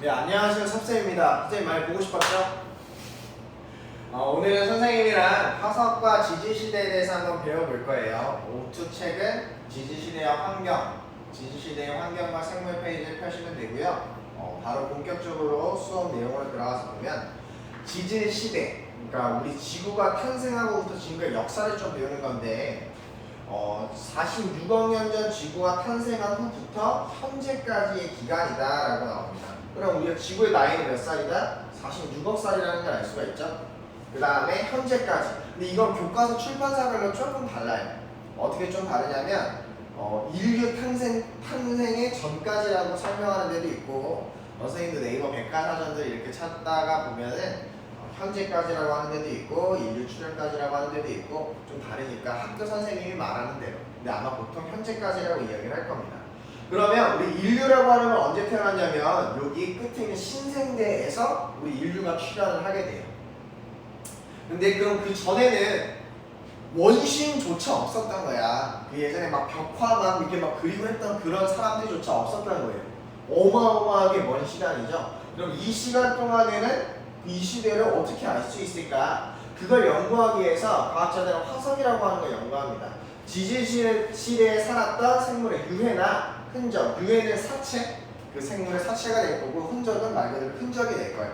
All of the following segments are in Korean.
네, 안녕하세요. 섭쌤입니다. 선생님 많이 보고 싶었죠? 어, 오늘은 선생님이랑 화석과 지지시대에 대해서 한번 배워볼 거예요. 오투 책은 지지시대의 환경, 지지시대의 환경과 생물 페이지를 펴시면 되고요. 어, 바로 본격적으로 수업 내용으로 들어가서 보면 지지시대, 그러니까 우리 지구가 탄생하고부터 지금까지 역사를 좀 배우는 건데 어, 46억 년 전 지구가 탄생한 후부터 현재까지의 기간이다 라고 나옵니다. 그럼 우리가 지구의 나이는 몇 살이다? 46억 살이라는 걸 알 수가 있죠. 그 다음에 현재까지. 근데 이건 교과서 출판사별로 조금 달라요. 어떻게 좀 다르냐면 어, 인류 탄생 탄생의 전까지라고 설명하는 데도 있고 어, 선생님도 네이버 백과사전들 이렇게 찾다가 보면은 어, 현재까지라고 하는 데도 있고 인류 출현까지라고 하는 데도 있고 좀 다르니까 학교 선생님이 말하는 대로. 근데 아마 보통 현재까지라고 이야기를 할 겁니다. 그러면 우리 인류라고 하는 건 언제 태어났냐면 여기 끝에 있는 신생대에서 우리 인류가 출현을 하게 돼요. 근데 그럼 그 전에는 원시인조차 없었던 거야. 그 예전에 막 벽화 막 이렇게 막 그리고 했던 그런 사람들조차 없었던 거예요. 어마어마하게 먼 시간이죠. 그럼 이 시간 동안에는 이 시대를 어떻게 알 수 있을까? 그걸 연구하기 위해서 과학자들은 화석이라고 하는 걸 연구합니다. 지질 시대에 살았던 생물의 유해나 흔적, 유해는 사체, 그 생물의 사체가 될 거고 흔적은 말 그대로 흔적이 될 거예요.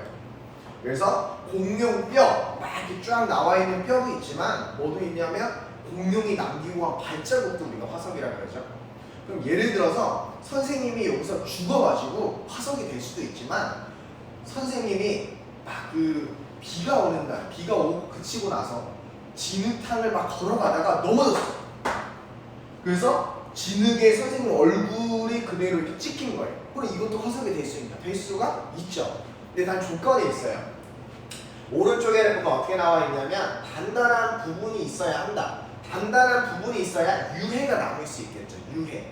그래서 공룡 뼈 막 이렇게 쫙 나와 있는 뼈도 있지만 뭐도 있냐면 공룡이 남기고 한 발자국도 우리가 화석이라 그러죠. 그럼 예를 들어서 선생님이 여기서 죽어가지고 화석이 될 수도 있지만 선생님이 막 그 비가 오는 날 비가 오고 그치고 나서 진흙탕을 막 걸어가다가 넘어졌어. 그래서 진흙에 선생님 얼굴이 그대로 이렇게 찍힌 거예요. 그럼 이것도 화석이 될 수 있다. 될 수가 있죠. 근데 단 조건이 있어요. 오른쪽에 보면 어떻게 나와 있냐면 단단한 부분이 있어야 한다. 단단한 부분이 있어야 유해가 남을 수 있겠죠. 유해.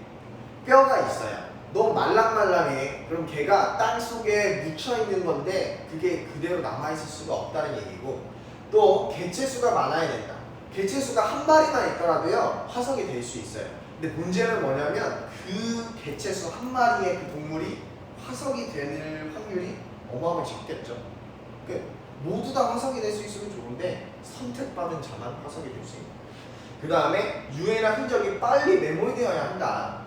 뼈가 있어요. 너무 말랑말랑해. 그럼 걔가 땅 속에 묻혀 있는 건데 그게 그대로 남아 있을 수가 없다는 얘기고 또 개체수가 많아야 된다. 개체수가 한 마리만 있더라도요 화석이 될 수 있어요. 근데 문제는 뭐냐면 그 개체수 한 마리의 그 동물이 화석이 될 확률이 어마어마하게 적겠죠. 그 모두 다 화석이 될 수 있으면 좋은데 선택받은 자만 화석이 될 수 있는. 그 다음에 유해나 흔적이 빨리 메모리되어야 한다.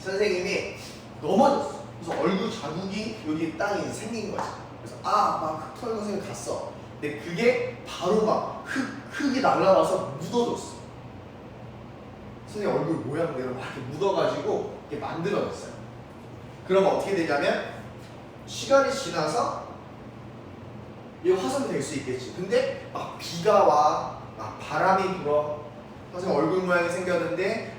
선생님이 넘어졌어. 그래서 얼굴 자국이 여기 땅에 생긴 거지. 그래서 아막 흙 털고 생각 갔어. 근데 그게 바로 막 흙, 흙이 날라와서 묻어졌어. 선생님 얼굴 모양대로 막 이렇게 묻어가지고 이게 만들어졌어요. 그러면 어떻게 되냐면 시간이 지나서 이 화석이 될 수 있겠지. 근데 막 비가 와, 막 바람이 불어. 선생님 얼굴 모양이 생겼는데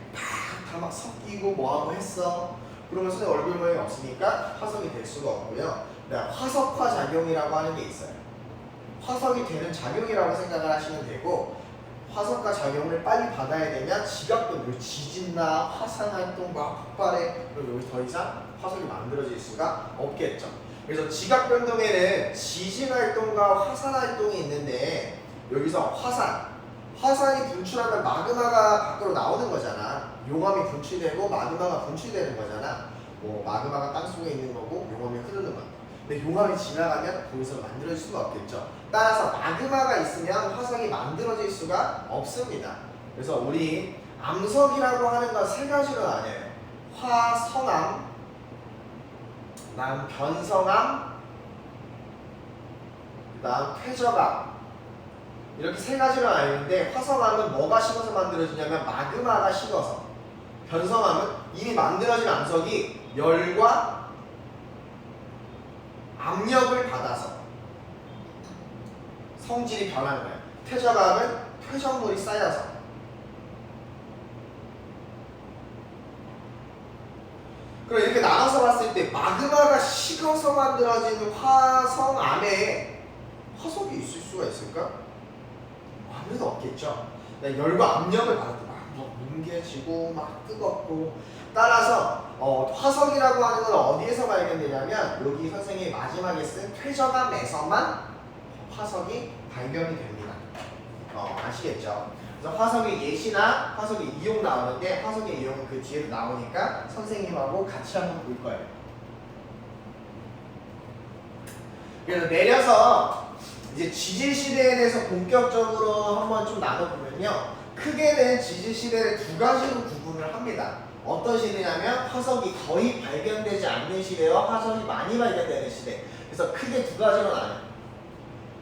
다막 섞이고 뭐하고 했어. 그러면 선생님 얼굴 모양이 없으니까 화석이 될 수가 없고요. 네, 화석화 작용이라고 하는 게 있어요. 화석이 되는 작용이라고 생각을 하시면 되고 화석과 작용을 빨리 받아야 되면 지각변, 지진나 화산 활동 과 폭발에 그럼 여기 더 이상 화석이 만들어질 수가 없겠죠. 그래서 지각 변동에는 지진 활동과 화산 활동이 있는데 여기서 화산, 화산이 분출하면 마그마가 밖으로 나오는 거잖아. 용암이 분출되고 마그마가 분출되는 거잖아. 뭐 마그마가 땅 속에 있는 거고 용암이 흐르는 거. 근데 용암이 지나가면 거기서 만들어질 수가 없겠죠. 따라서 마그마가 있으면 화석이 만들어질 수가 없습니다. 그래서 우리 암석이라고 하는 건 세 가지로 나뉘어요. 화성암, 그다음 변성암, 그다음 퇴적암 이렇게 세 가지로 나뉘는데 화성암은 뭐가 식어서 만들어지냐면 마그마가 식어서 변성암은 이미 만들어진 암석이 열과 압력을 받아서 성질이 변하는 거예요. 퇴적암은 퇴적물이 쌓여서 그럼 이렇게 나눠서 봤을 때 마그마가 식어서 만들어진 화성암에 화석이 있을 수가 있을까? 아무래도 없겠죠. 네, 열과 압력을 때 막막 뭉개지고 막 뜨겁고 따라서 어, 화석이라고 하는 건 어디에서 발견되냐면 여기 선생님이 마지막에 쓴 퇴적암에서만 화석이 발견이 됩니다. 어, 아시겠죠? 그래서 화석의 예시나 화석의 이용 나오는데 화석의 이용은 그 뒤에도 나오니까 선생님하고 같이 한번 볼 거예요. 그래서 내려서 이제 지질 시대에 대해서 본격적으로 한번 좀 나눠보면요. 크게는 지질 시대를 두 가지로 구분을 합니다. 어떤 시대냐면 화석이 거의 발견되지 않는 시대와 화석이 많이 발견되는 시대. 그래서 크게 두 가지로 나눠요.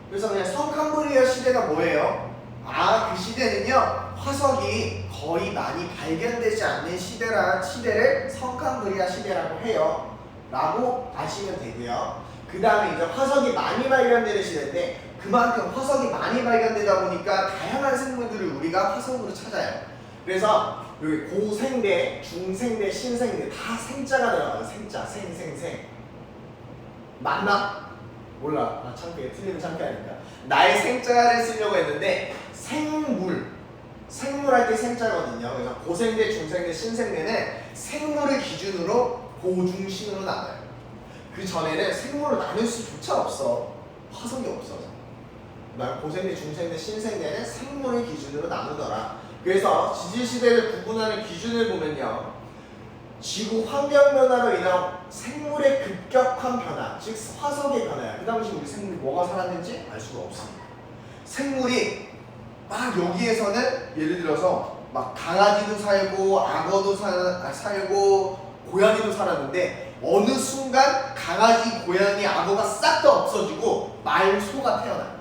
그래서 그냥 성캄브리아 시대가 뭐예요? 아, 그 시대는요, 화석이 거의 많이 발견되지 않는 시대라, 시대를 성캄브리아 시대라고 해요. 라고 아시면 되고요. 그 다음에 이제 화석이 많이 발견되는 시대인데, 그만큼 화석이 많이 발견되다 보니까 다양한 생물들을 우리가 화석으로 찾아요. 그래서 여기 고생대, 중생대, 신생대 다 생자가 들어가요. 생자, 생, 생, 생. 맞나? 몰라. 아, 창피해. 틀리면 창피하니까. 나의 생자를 쓰려고 했는데 생물. 생물 할 때 생자거든요. 그래서 고생대, 중생대, 신생대는 생물을 기준으로 고중신으로 나눠요. 그 전에는 생물을 나눌 수조차 없어. 화석이 없어서. 난 고생대, 중생대, 신생대는 생물을 기준으로 나누더라. 그래서 지질 시대를 구분하는 기준을 보면요. 지구 환경 변화로 인한 생물의 급격한 변화, 즉 화석의 변화야. 그 당시 우리 생물이 뭐가 살았는지 알 수가 없습니다. 생물이 막 여기에서는 예를 들어서 막 강아지도 살고 악어도 살, 아, 살고 고양이도 살았는데 어느 순간 강아지, 고양이, 악어가 싹 다 없어지고 말, 소가 태어나요.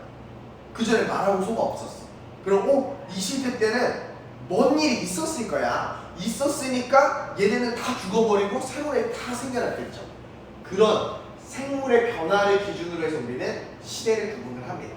그 전에 말하고 소가 없었어. 그럼 어? 이 시대 때는 뭔 일이 있었을 거야. 있었으니까 얘네는 다 죽어버리고 새로운 애다 생겨났겠죠. 그런 생물의 변화를 기준으로 해서 우리는 시대를 구분을 합니다.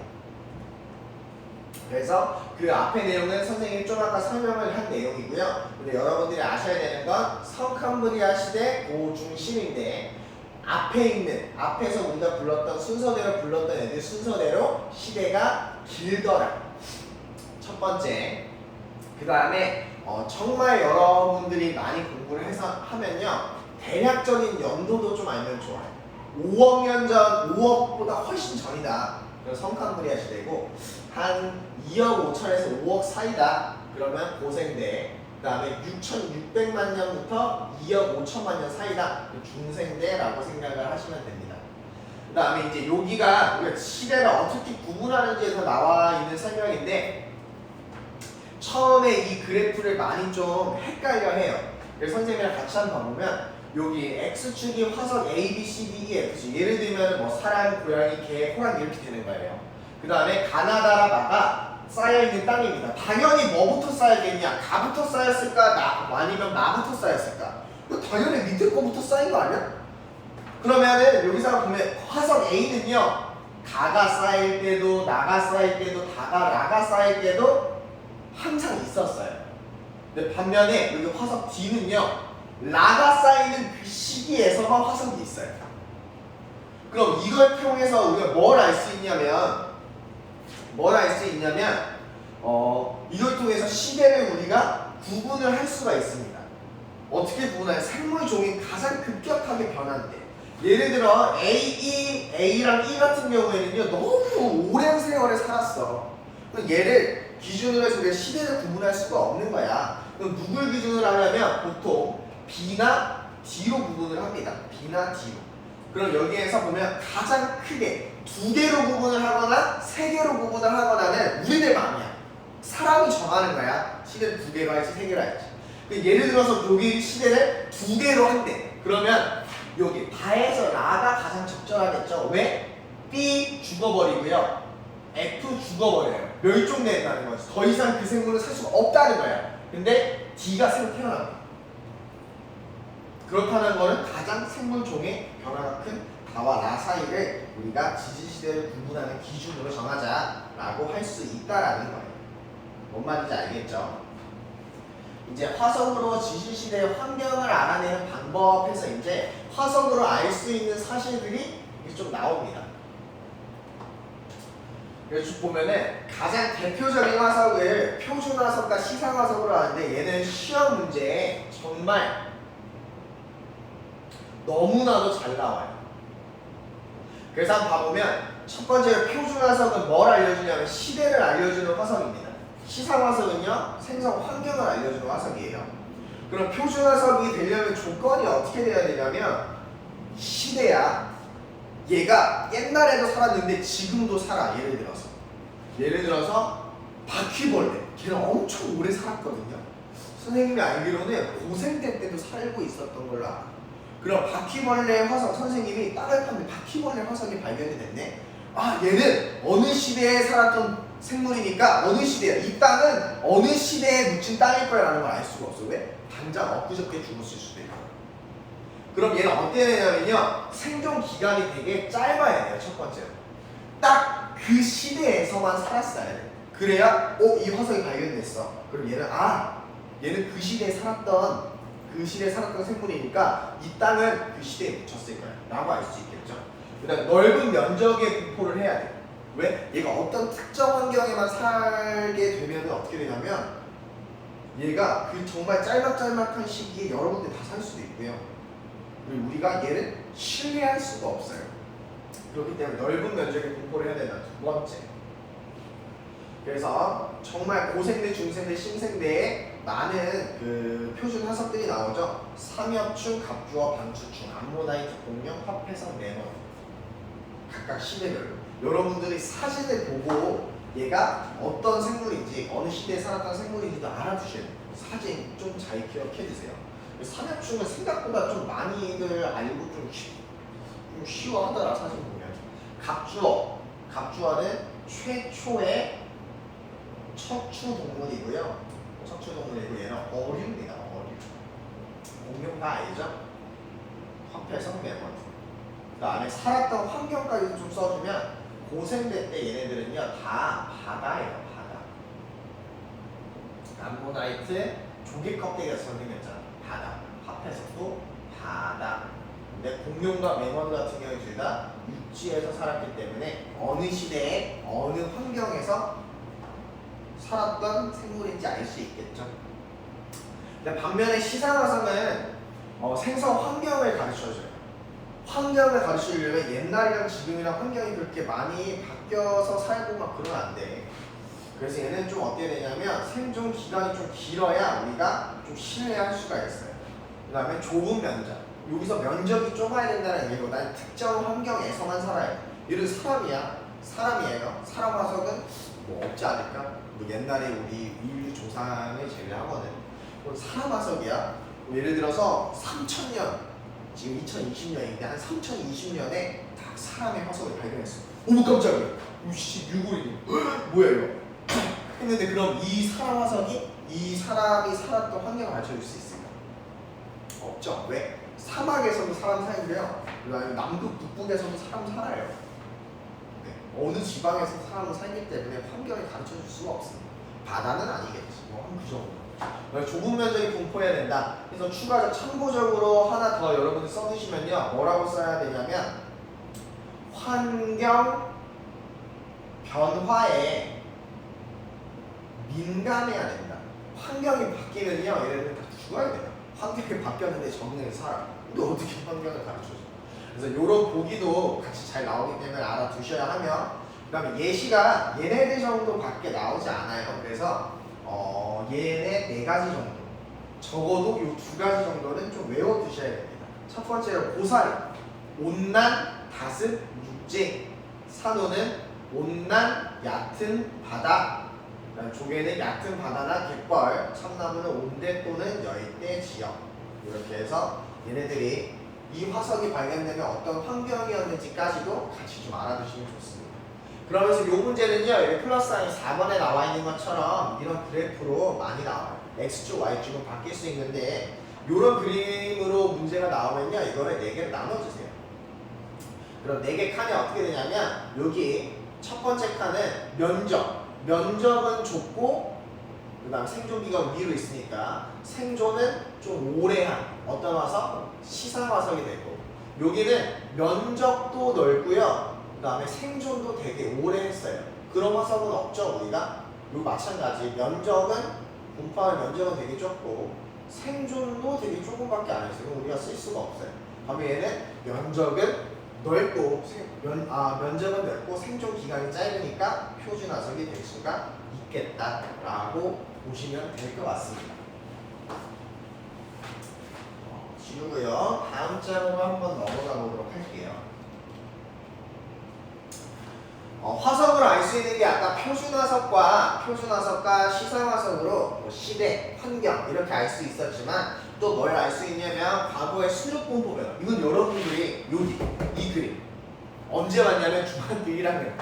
그래서 그 앞에 내용은 선생님이 좀 아까 설명을 한 내용이고요. 근데 여러분들이 아셔야 되는 건 성캄브리아 시대 고중심인데 앞에 있는 앞에서 우리가 불렀던 순서대로 불렀던 애들 순서대로 시대가 길더라. 첫 번째. 그 다음에 어, 정말 여러분들이 많이 공부를 해서 하면요 대략적인 연도도 좀 알면 좋아요. 5억 년 전, 5억보다 훨씬 전이다. 그럼 성캄브리아 시대고 한 2억 5천에서 5억 사이다. 그러면 고생대. 그 다음에 6,600만 년부터 2억 5천만 년 사이다. 그 중생대라고 생각을 하시면 됩니다. 그 다음에 이제 여기가 우리가 시대를 어떻게 구분하는지에서 나와 있는 설명인데 처음에 이 그래프를 많이 좀 헷갈려 해요. 그래서 선생님이랑 같이 한번 보면 여기 X축이 화석 A, B, C, D, E, F 예를 들면 뭐 사람, 고양이, 개, 호랑이 이렇게 되는 거예요. 그 다음에 가나다라마가 쌓여있는 땅입니다. 당연히 뭐부터 쌓여있겠냐? 가부터 쌓였을까? 나, 아니면 마부터 쌓였을까? 당연히 밑에 거부터 쌓인 거 아니야? 그러면은 여기서 보면 화석 A는요 가가 쌓일 때도 나가 쌓일 때도 다가 나가 쌓일 때도 항상 있었어요. 근데 반면에 여기 화석 D는요 라가 쌓이는 그 시기에서만 화석이 있어요. 그럼 이걸 통해서 우리가 뭘 알 수 있냐면 뭘 알 수 있냐면 어 이걸 통해서 시대를 우리가 구분을 할 수가 있습니다. 어떻게 구분하냐? 생물 종이 가장 급격하게 변한대. 예를 들어 A, E, A랑 E 같은 경우에는요 너무 오랜 세월을 살았어. 그럼 얘를 기준으로 해서 우리가 시대를 구분할 수가 없는 거야. 그럼 누굴 기준으로 하냐면 보통 B나 D로 구분을 합니다. B나 D로. 그럼 여기에서 보면 가장 크게 두 개로 구분을 하거나 세 개로 구분을 하거나는 우리들 마음이야. 사람이 정하는 거야. 시대를 두 개로 할지 세 개로 할지. 그 예를 들어서 여기 시대를 두 개로 한대. 그러면 여기 다에서 라가 가장 적절하겠죠. 왜? B 죽어버리고요. F 죽어버려요. 멸종된다는 거지. 더 이상 그 생물은 살 수가 없다는 거야. 근데 D가 새로 태어납니다. 그렇다는 거는 가장 생물종의 변화가 큰 다와 라 사이를 우리가 지지시대를 구분하는 기준으로 정하자라고 할 수 있다라는 거예요. 뭔 말인지 알겠죠? 이제 화석으로 지지시대의 환경을 알아내는 방법에서 이제 화석으로 알 수 있는 사실들이 좀 나옵니다. 쭉 보면은 가장 대표적인 화석을 표준 화석과 시상 화석으로 하는데 얘는 시험 문제에 정말 너무나도 잘 나와요. 그래서 한번 봐보면 첫 번째 표준 화석은 뭘 알려주냐면 시대를 알려주는 화석입니다. 시상 화석은요 생성 환경을 알려주는 화석이에요. 그럼 표준 화석이 되려면 조건이 어떻게 돼야 되냐면 시대야 얘가 옛날에도 살았는데 지금도 살아. 예를 들어서. 예를 들어서 바퀴벌레. 걔는 엄청 오래 살았거든요. 선생님이 알기로는 고생대 때도 살고 있었던 걸로 알아. 그럼 바퀴벌레 화석 선생님이 땅을 파면 바퀴벌레 화석이 발견이 됐네. 아 얘는 어느 시대에 살았던 생물이니까 어느 시대야. 이 땅은 어느 시대에 묻힌 땅일 거라는 걸 알 수가 없어. 왜? 당장 엊그저께 죽었을 수도 있고. 그럼 얘는 어떻게 되냐면요. 생존 기간이 되게 짧아야 돼요. 첫 번째로. 딱 그 시대에서만 살았어야 돼. 그래야 어 이 화석이 발견됐어. 그럼 얘는 아 얘는 그 시대에 살았던 그 시대에 살았던 생물이니까 이 땅은 그 시대에 묻혔을 거야. 라고 알 수 있겠죠. 그다음 넓은 면적의 분포를 해야 돼. 왜? 얘가 어떤 특정 환경에만 살게 되면 어떻게 되냐면 얘가 그 정말 짤막짤막한 시기에 여러 군데 다 살 수도 있고요. 그리고 우리가 얘를 신뢰할 수가 없어요. 그렇기 때문에 넓은 면적의 분포를 해야 된다. 두 번째. 그래서 정말 고생대, 중생대, 심생대에 많은 그 표준 화석들이 나오죠. 삼엽충, 갑주어, 방추충, 암모나이트, 공룡, 화폐성, 네모 각각 시대별로 여러분들이 사진을 보고 얘가 어떤 생물인지 어느 시대에 살았던 생물인지도 돼요. 사진 좀 잘 기억해 두세요. 삼엽충은 생각보다 좀 많이들 알고 좀, 쉬, 좀 쉬워하더라 사진 보면. 갑주어, 갑주어는 최초의 척추 동물이고요. 척추 동물이고 얘는 어류입니다. 어류. 공룡 다 알죠? 화폐성 네번. 그 안에 살았던 환경까지도 좀 써주면 고생대 때 얘네들은요 다 바다예요. 바다. 암모나이트 조개 껍데기가 생겼잖아. 바다. 화폐성도 바다. 근데 공룡과 맹원 같은 경우 둘다 육지에서 살았기 때문에 어느 시대에 어느 환경에서 살았던 생물인지 알 수 있겠죠. 근데 반면에 시상화성은 어, 생성 환경을 가르쳐줘요. 환경을 가르치려면 옛날이랑 지금이랑 환경이 그렇게 많이 바뀌어서 살고 막 그러면 안 돼. 그래서 얘는 좀 어떻게 되냐면 생존 기간이 좀 길어야 우리가 좀 신뢰할 수가 있어요. 그 다음에 좁은 면적. 여기서 면적이 좁아야 된다는 얘기고 난 특정 환경에서만 살아요. 얘는 사람이야. 사람이에요. 사람 화석은 뭐 없지 않을까? 뭐 옛날에 우리 인류 조상을 제외하고는 뭐 사람 화석이야. 뭐 예를 들어서 3천년 지금 2020년인데 한 3020년에 딱 사람의 화석을 발견했어. 어머 깜짝이야. 우씨 유골이네. 뭐야 이거? 했는데 그럼 이 사람 화석이 이 사람이 살았던 환경을 알려줄 수 있을까? 없죠. 왜? 사막에서도 사람 살고요. 그다음에 남극 북극에서도 사람 살아요. 네. 어느 지방에서 사람은 살기 때문에 환경을 가르쳐 줄 수가 없습니다. 바다는 아니겠지. 뭐한그 정도. 좁은 면적이 분포해야 된다. 그래서 추가적 참고적으로 하나 더 여러분들 써주시면요. 뭐라고 써야 되냐면 환경 변화에 민감해야 된다. 환경이 바뀌면요. 얘네들 다 죽어야 돼요. 환경이 바뀌었는데 적응해서 살아. 근데 어떻게 환경을 가르쳐줘? 그래서 이런 보기도 같이 잘 나오기 때문에 알아두셔야 하며 그 다음에 예시가 얘네들 정도 밖에 나오지 않아요. 그래서 어, 얘네 네 가지 정도. 적어도 이 두 가지 정도는 좀 외워두셔야 됩니다. 첫 번째로 고사리. 온난 다습 육지. 산호는 온난 얕은 바다. 조개는 얕은 바다나 갯벌. 참나무는 온대 또는 열대 지역. 이렇게 해서 얘네들이 이 화석이 발견되면 어떤 환경이었는지까지도 같이 좀 알아두시면 좋습니다. 그러면서 이 문제는요, 플러스 사인 4번에 나와 있는 것처럼 이런 그래프로 많이 나와요. x축, y축은 바뀔 수 있는데 이런 그림으로 문제가 나오면요, 이거를 4개로 나눠주세요. 그럼 4개 칸이 어떻게 되냐면 여기 첫 번째 칸은 면적, 면적은 좁고 그 다음 생존기가 위로 있으니까 생존은 좀 오래한 어떤 화석? 시상 화석이 되고 여기는 면적도 넓고요 그 다음에 생존도 되게 오래 했어요 그런 화석은 없죠 우리가 요 마찬가지 면적은 분포할 면적은 되게 적고 생존도 되게 조금밖에 안 했어요 우리가 쓸 수가 없어요 그러면 얘는 면적은 넓고 생- 면, 아, 면적은 넓고 생존 기간이 짧으니까 표준 화석이 될 수가 있겠다라고 보시면 될 것 같습니다. 어, 지우고요. 다음 장으로 한번 넘어가 보도록 할게요. 어, 화석을 알 수 있는 게 아까 표준화석과 표준화석과 시상화석으로 뭐 시대, 환경 이렇게 알 수 있었지만 또 뭘 알 수 있냐면 과거의 수력분 보면 이건 여러분들이 여기 이 그림 언제 봤냐면 중학교 1학년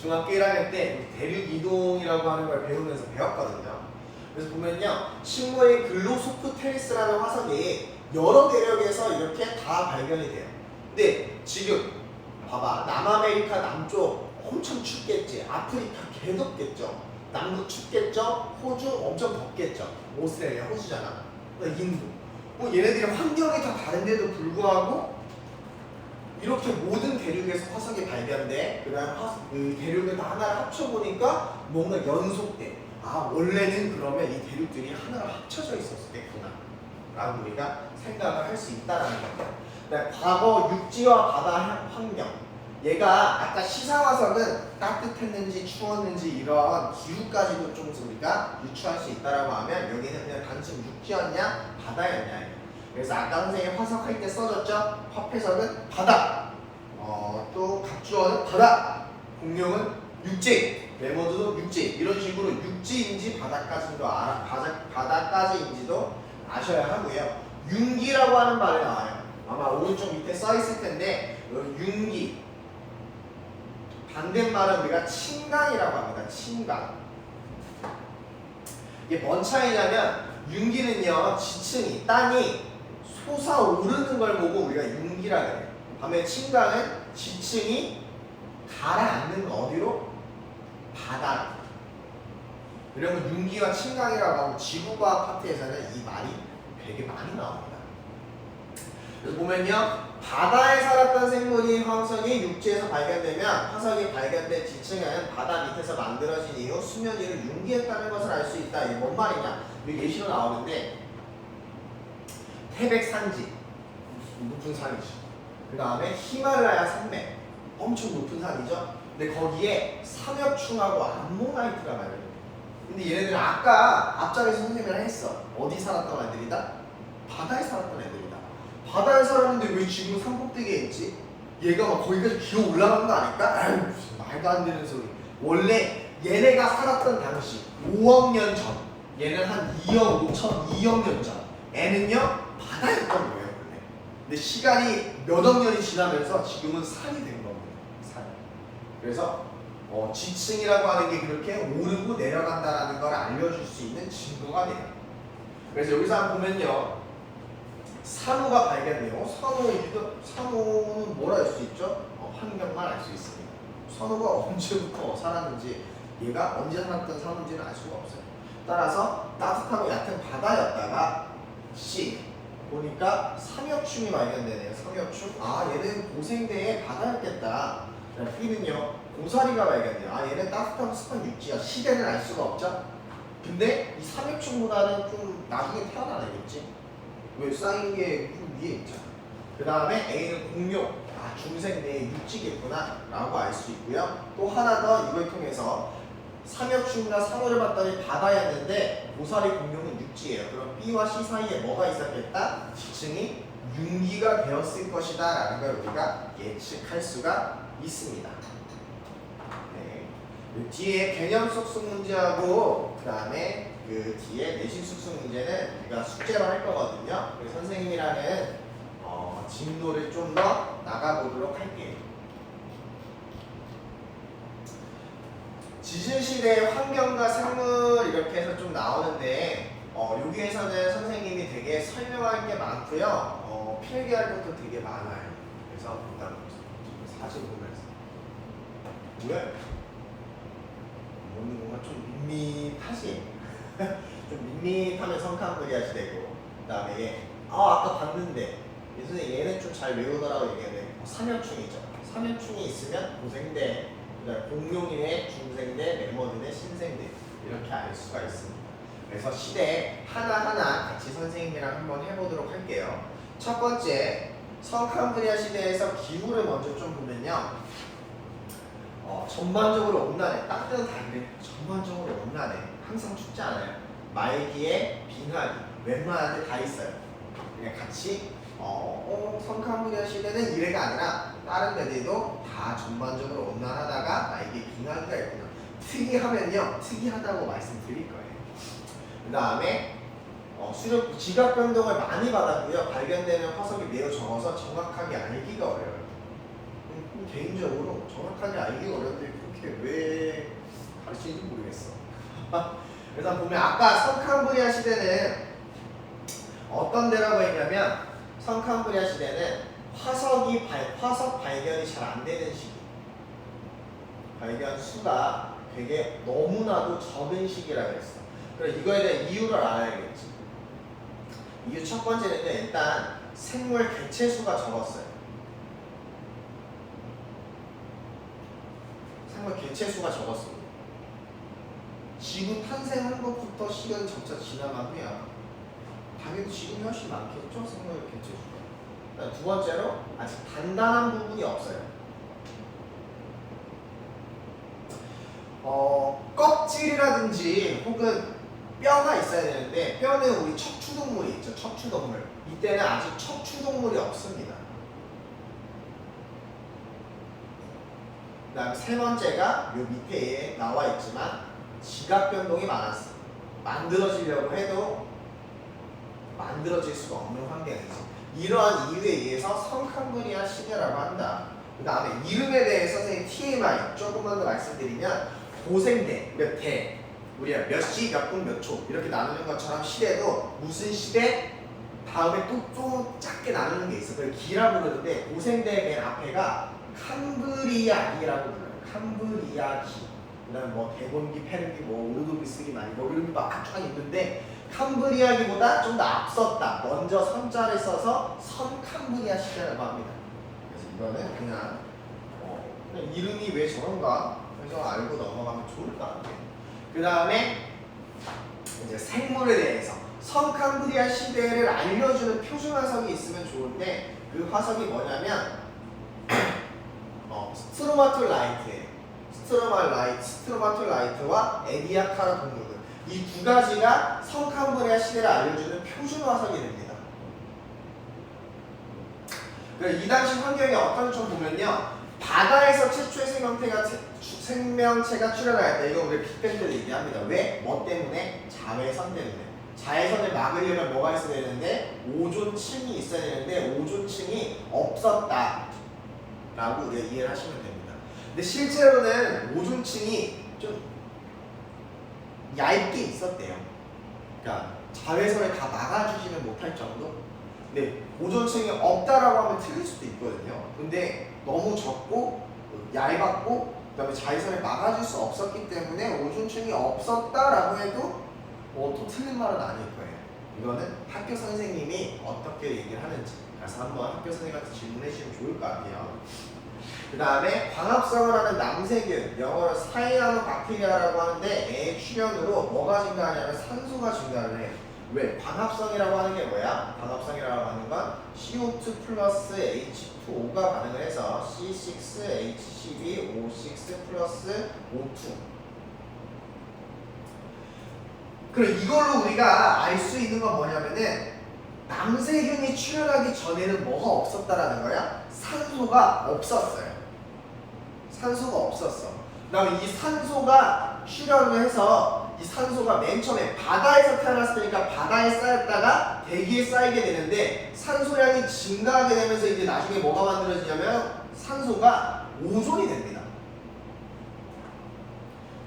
중학교 1학년 때 대륙 이동이라고 하는 걸 배우면서 배웠거든요. 그래서 보면요 식물의 글로소프테리스라는 화석이 여러 대륙에서 이렇게 다 발견이 돼요. 근데 지금 봐봐 남아메리카 남쪽 엄청 춥겠지. 아프리카 개 덥겠죠. 남부 춥겠죠. 호주 엄청 덥겠죠. 오스트레일리아 호주잖아. 그다음에 인도 뭐 얘네들이 환경이 다 다른데도 불구하고 이렇게 모든 대륙에서 화석이 발견돼. 그다음 화, 그 대륙을 다 하나를 합쳐보니까 뭔가 연속돼. 아 원래는 그러면 이 대륙들이 하나로 합쳐져 있었겠구나. 라고 우리가 생각을 할 수 있다라는 겁니다. 그다음에 과거 육지와 바다 환경 얘가 아까 시사화석은 따뜻했는지 추웠는지 이런 기후까지도 좀 우리가 유추할 수 있다라고 하면 여기는 그냥 단순 육지였냐? 바다였냐? 그래서 아까 선생님 화석할 때 써줬죠? 화폐석은 바다. 어, 또 갑주어는 바다. 공룡은 육지. 메모드도 육지. 이런 식으로 육지인지 바다까지도 알아 바다, 바다까지인지도 아셔야 하고요. 윤기라고 하는 말이 나와요. 아마 오른쪽 밑에 써 있을 텐데 어, 윤기 반대말은 우리가 침강이라고 합니다. 침강. 이게 뭔 차이냐면 윤기는요 지층이 땅이 솟아오르는 걸 보고 우리가 윤기라 그래요. 반면 침강은 지층이 가라앉는 거 어디로? 바다. 그러면 윤기와 침강이라고 하고 지구과학 파트에서는 이 말이 되게 많이 나옵니다. 그래서 보면요 바다에 살았던 생물이 화석이 육지에서 발견되면 화석이 발견된 지층은 바다 밑에서 만들어진 이후 수면 위를 융기했다는 것을 알 수 있다. 이게 뭔 말이냐? 여기 예시로 나오는데 태백 산지 높은 산이죠. 그 다음에 히말라야 산맥 엄청 높은 산이죠. 근데 거기에 삼엽충하고 암모나이트가 발견돼요. 근데 얘네들은 아까 앞자리에서 선생님이랑 했어. 어디 살았던 애들이다? 바다에 살았던 애들이다. 바다에 살았는데 왜 지금 산꼭대기에 있지? 얘가 막 거기까지 기어 올라간 거 아닐까? 아유 말도 안 되는 소리. 원래 얘네가 살았던 당시 5억 년 전 얘는 한 2억 5천 2억 년 전 애는요 바다였던 거예요 원래. 근데 시간이 몇억 년이 지나면서 지금은 산이 된 겁니다 산. 그래서 어, 지층이라고 하는 게 그렇게 오르고 내려간다라는 걸 알려줄 수 있는 증거가 돼요. 그래서 여기서 보면요 산호가 발견돼요. 산호 산호는 뭘 알 수 있죠? 어, 환경만 알 수 있습니다. 산호가 언제부터 살았는지 얘가 언제 살았던 산호인지는 알 수가 없어요. 따라서 따뜻하고 얕은 바다였다가 C 보니까 삼엽충이 발견되네요. 삼엽충. 아 얘는 고생대의 바다였겠다. B는요 고사리가 발견돼요. 아 얘는 따뜻하고 습한 육지야. 시대는 알 수가 없죠. 근데 이 삼엽충보다는 좀 나중에 태어나겠지. 왜 쌓인 게좀 위에 있잖아. 그 다음에 A는 공룡, 아 중생 내 육지겠구나 라고 알 수 있고요. 또 하나 더 이걸 통해서 삼엽충이나 상어를 봤더니 바다였는데 고사리 공룡은 육지예요. 그럼 B와 C 사이에 뭐가 있었겠다? 지층이 융기가 되었을 것이다 라는 걸 우리가 예측할 수가 있습니다. 네. 그 뒤에 개념 속수 문제하고 그 다음에 그 뒤에 내신 숙소 문제는 우리가 숙제로 할 거거든요. 그래서 선생님이라는 어, 진도를 좀 더 나가보도록 할게요. 지질시대의 환경과 생물 이렇게 해서 좀 나오는데 어, 여기에서는 선생님이 되게 설명할 게 많고요. 어, 필기할 것도 되게 많아요. 그래서 일단 사진 보면서? 먹는 건가 좀 밋밋하지? 좀 밋밋하면 성칸들이 하시 되고 그다음에 얘, 아 아까 봤는데 이 선생님 얘는 좀 잘 외우더라고 얘기하는데 어, 삼엽충이죠. 삼엽충이 있으면 고생대, 그다음 공룡이네, 중생대, 메모드네, 신생대 이렇게 알 수가 있습니다. 그래서 시대 하나하나 같이 선생님이랑 한번 해보도록 할게요. 첫 번째 성캄브리아 시대에서 기후를 먼저 좀 보면요. 어, 전반적으로 온난해, 딱 때는 다른데 전반적으로 온난해. 항상 춥지 않아요. 말기에 빙하기, 웬만한 데 다 있어요. 그냥 같이 어, 어 성캄브리아 시대는 이래가 아니라 다른 데들도 다 전반적으로 온난하다가 아 이게 빙하기가 있구나. 특이하면요 특이하다고 말씀드릴 거예요. 그 다음에 어, 수력 지각 변동을 많이 받았고요. 발견되는 화석이 매우 적어서 정확하게 알기가 어려워요. 음, 음, 개인적으로 정확하게 알기가 어려운데 그렇게 왜 가르치는지 모르겠어. 그래서 보면 아까 성캄브리아 시대는 어떤 데라고 했냐면 성캄브리아 시대는 화석이 발, 화석 발견이 잘 안 되는 시기. 발견 수가 되게 너무나도 적은 시기라고 했어. 그래 이거에 대한 이유를 알아야겠지. 이유 첫 번째는요 일단 생물 개체 수가 적었어요. 생물 개체 수가 적었습니다. 지구 탄생한 것부터 시간이 점차 지나가고요. 당연히 지금이 훨씬 많겠죠 생물 개체 수가. 그다음 두 번째로 아직 단단한 부분이 없어요. 어 껍질이라든지 혹은 뼈가 있어야 되는데 뼈는 우리 척추동물이 있죠 척추동물 이때는 아직 척추동물이 없습니다 그 다음 세 번째가 요 밑에 나와 있지만 지각 변동이 많았어 만들어지려고 해도 만들어질 수가 없는 환경이죠 이러한 이유에 의해서 성캄브리아 시대라고 한다 그 다음에 이름에 대해 선생님 TMI 조금만 더 말씀드리면 고생대 몇 대, 우리가 몇 시, 몇 분, 몇 초 이렇게 나누는 것처럼 시대도 무슨 시대 다음에 또좀 작게 나누는 게 있어. 그걸 기라 부르는데 고생대 맨 앞에가 캄브리아기라고 불러요. 캄브리아기. 그다음 뭐 대본기, 페른기, 뭐 우르드비스기 많이 뭐 이런 게막쫙 있는데 캄브리아기보다 좀 더 앞섰다. 먼저 선자를 써서 선 캄브리아 시대라고 합니다. 그래서 이거는 그냥, 어, 그냥 이름이 왜 저런가 그래서 알고 넘어가면 좋을 것 같아요. 그 다음에 이제 생물에 대해서 성캄브리아 시대를 알려주는 표준 화석이 있으면 좋은데 그 화석이 뭐냐면 어, 스트로마톨라이트예요. 스트로말 라이트, 스트로마톨 라이트와 에디아카라 동물들 이 두 가지가 성캄브리아 시대를 알려주는 표준 화석이 됩니다. 그이 당시 환경이 어떤지 보면요. 바다에서 최초의 생명체가 생명체가 출현할 때 이거 우리 빅뱅도 얘기합니다. 왜? 뭐 때문에? 자외선 때문에. 자외선을 막으려면 뭐가 있어야 되는데 오존층이 있어야 되는데 오존층이 없었다. 라고 이해를 하시면 됩니다. 근데 실제로는 오존층이 좀 얇게 있었대요. 그러니까 자외선을 다 막아주지는 못할 정도? 네, 오존층이 없다라고 하면 틀릴 수도 있거든요. 근데 너무 적고 얇았고 그다음에 자외선을 막아줄 수 없었기 때문에 오존층이 없었다라고 해도 뭐 또 틀린 말은 아닐 거예요. 이거는 학교 선생님이 어떻게 얘기를 하는지 그래서 한번 학교 선생님한테 질문해 주시면 좋을 것 같아요. 그 다음에 광합성을 하는 남세균, 영어로 사이아노 박테리아라고 하는데 애 출현으로 뭐가 증가하냐면 산소가 증가를 해요. 왜? 광합성이라고 하는 게 뭐야? 광합성이라고 하는 건 CO2 플러스 H2O가 반응을 해서 C6H12O6 플러스 O2 그럼 이걸로 우리가 알 수 있는 건 뭐냐면은 남세균이 출현하기 전에는 뭐가 없었다라는 거야? 산소가 없었어요. 산소가 없었어. 그다음에 이 산소가 출현을 해서 이 산소가 맨 처음에 바다에서 태어났을 테니까 바다에 쌓였다가 대기에 쌓이게 되는데 산소량이 증가하게 되면서 이제 나중에 뭐가 만들어지냐면 산소가 오존이 됩니다.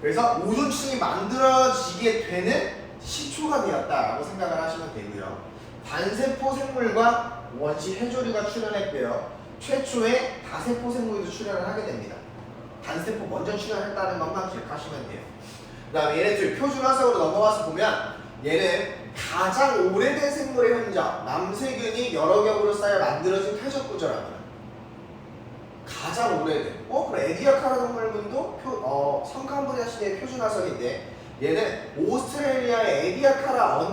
그래서 오존층이 만들어지게 되는 시초가 되었다라고 생각을 하시면 되고요. 단세포 생물과 원시 해조류가 출현했고요. 최초의 다세포 생물도 출현을 하게 됩니다. 단세포 먼저 출현했다는 것만 기억하시면 돼요. 그 다음에 얘네들 표준 화석으로 넘어가서 보면 얘는 가장 오래된 생물의 흔적, 남세균이 여러 겹으로 쌓여 만들어진 퇴적 구조랍니다. 가장 오래된. 어, 그럼 에디아카라 동물군도 표, 어, 성캄브리아 시대의 표준 화석인데 얘는 오스트레일리아의 에디아카라